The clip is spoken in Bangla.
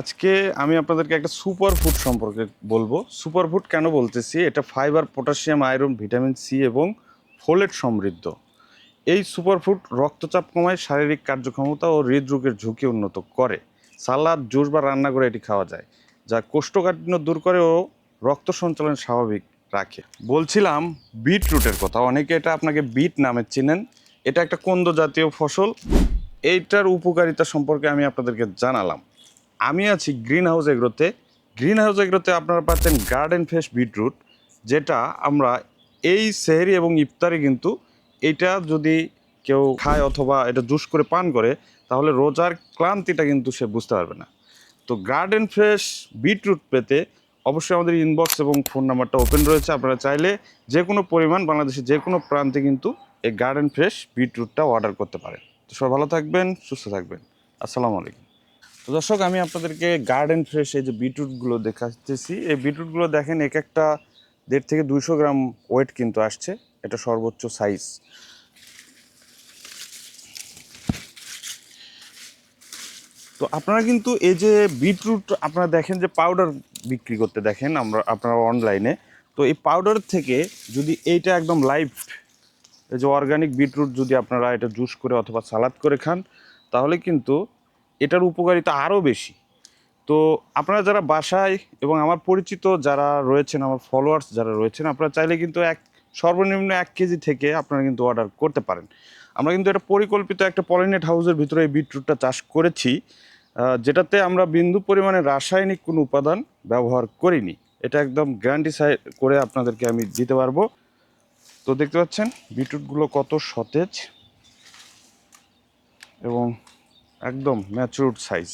আজকে আমি আপনাদেরকে একটা সুপার ফুড সম্পর্কে বলব। সুপার ফুড কেন বলতেছি? এটা fibre, potassium, iron, vitamin C এবং ফোলেট সমৃদ্ধ। এই সুপার ফুড রক্তচাপ কমায়, শারীরিক কার্যক্ষমতা ও হৃদরোগের ঝুঁকি উন্নত করে। সালাদ, জুস বা রান্না করে এটি খাওয়া যায়, যা কোষ্ঠকাঠিন্য দূর করে ও রক্ত সঞ্চালন স্বাভাবিক রাখে। বলছিলাম বিটরুটের কথা, অনেকে এটা আপনাকে বিট নামে চিনেন। এটা একটা কন্দ জাতীয় ফসল। এইটার উপকারিতা সম্পর্কে আমি আপনাদেরকে জানালাম। আমি আছি গ্রিন হাউস এগ্রোতে গ্রিন হাউস এগ্রোতে আপনারা পাচ্ছেন গার্ডেন ফ্রেশ বিটরুট যেটা আমরা এই সেহরি এবং ইফতারে কিন্তু এটা যদি কেউ খায় অথবা এটা জুস করে পান করে, তাহলে রোজার ক্লান্তিটা কিন্তু সে বুঝতে পারবে না। তো গার্ডেন ফ্রেশ বিটরুট পেতে অবশ্যই আমাদের ইনবক্স এবং ফোন নাম্বারটা ওপেন রয়েছে। আপনারা চাইলে যে কোনো পরিমাণ বাংলাদেশের যে কোনো প্রান্তে কিন্তু এই গার্ডেন ফ্রেশ বিটরুটটা অর্ডার করতে পারেন। তো সবাই ভালো থাকবেন, সুস্থ থাকবেন। আসসালামু আলাইকুম। দর্শক, আমি আপনাদেরকে গার্ডেন ফ্রেশ এই যে বিটরুটগুলো দেখাচ্তেছি এই বিটরুটগুলো দেখেন, এক একটা দেড় থেকে দুইশো গ্রাম ওয়েট কিন্তু আসছে। এটা সর্বোচ্চ সাইজ তো আপনারা কিন্তু এই যে বিটরুট আপনারা দেখেন যে পাউডার বিক্রি করতে দেখেন, আমরা, আপনারা অনলাইনে তো এই পাউডার থেকে যদি এইটা একদম লাইভ এই যে অর্গানিক বিটরুট যদি আপনারা এটা জুস করে অথবা সালাদ করে খান, তাহলে কিন্তু এটার উপকারিতা আরও বেশি। তো আপনারা যারা বাসায় এবং আমার পরিচিত যারা রয়েছেন, আমার ফলোয়ার্স যারা রয়েছেন, আপনারা চাইলে কিন্তু এক, সর্বনিম্ন এক কেজি থেকে আপনারা কিন্তু অর্ডার করতে পারেন। আমরা কিন্তু এটা পরিকল্পিত একটা পলিনেট হাউসের ভিতরে এই বিটরুটটা চাষ করেছি যেটাতে আমরা বিন্দু পরিমাণে রাসায়নিক কোনো উপাদান ব্যবহার করিনি। এটা একদম গ্যারান্টি করে আপনাদেরকে আমি দিতে পারব। তো দেখতে পাচ্ছেন বিটরুটগুলো কত সতেজ এবং একদম ম্যাচুরড সাইজ